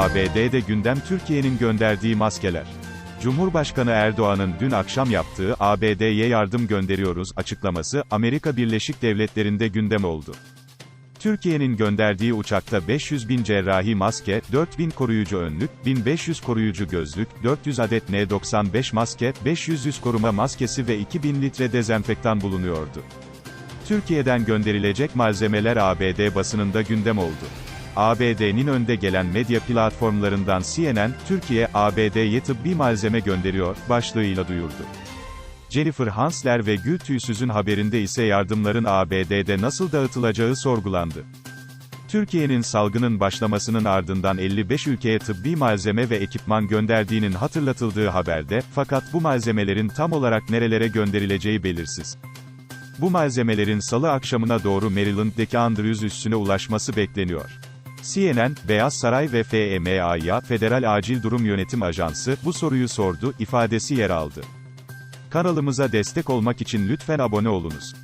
ABD'de gündem Türkiye'nin gönderdiği maskeler. Cumhurbaşkanı Erdoğan'ın dün akşam yaptığı ABD'ye yardım gönderiyoruz açıklaması Amerika Birleşik Devletleri'nde gündem oldu. Türkiye'nin gönderdiği uçakta 500 bin cerrahi maske, 4000 koruyucu önlük, 1500 koruyucu gözlük, 400 adet N95 maske, 500 yüz koruma maskesi ve 2000 litre dezenfektan bulunuyordu. Türkiye'den gönderilecek malzemeler ABD basınında gündem oldu. ABD'nin önde gelen medya platformlarından CNN, Türkiye, ABD'ye tıbbi malzeme gönderiyor, başlığıyla duyurdu. Jennifer Hansler ve Gül Tüysüz'ün haberinde ise yardımların ABD'de nasıl dağıtılacağı sorgulandı. Türkiye'nin salgının başlamasının ardından 55 ülkeye tıbbi malzeme ve ekipman gönderdiğinin hatırlatıldığı haberde, fakat bu malzemelerin tam olarak nerelere gönderileceği belirsiz. Bu malzemelerin salı akşamına doğru Maryland'deki Andrews üssüne ulaşması bekleniyor. CNN, Beyaz Saray ve FEMA'ya, Federal Acil Durum Yönetim Ajansı, bu soruyu sordu, ifadesi yer aldı. Kanalımıza destek olmak için lütfen abone olunuz.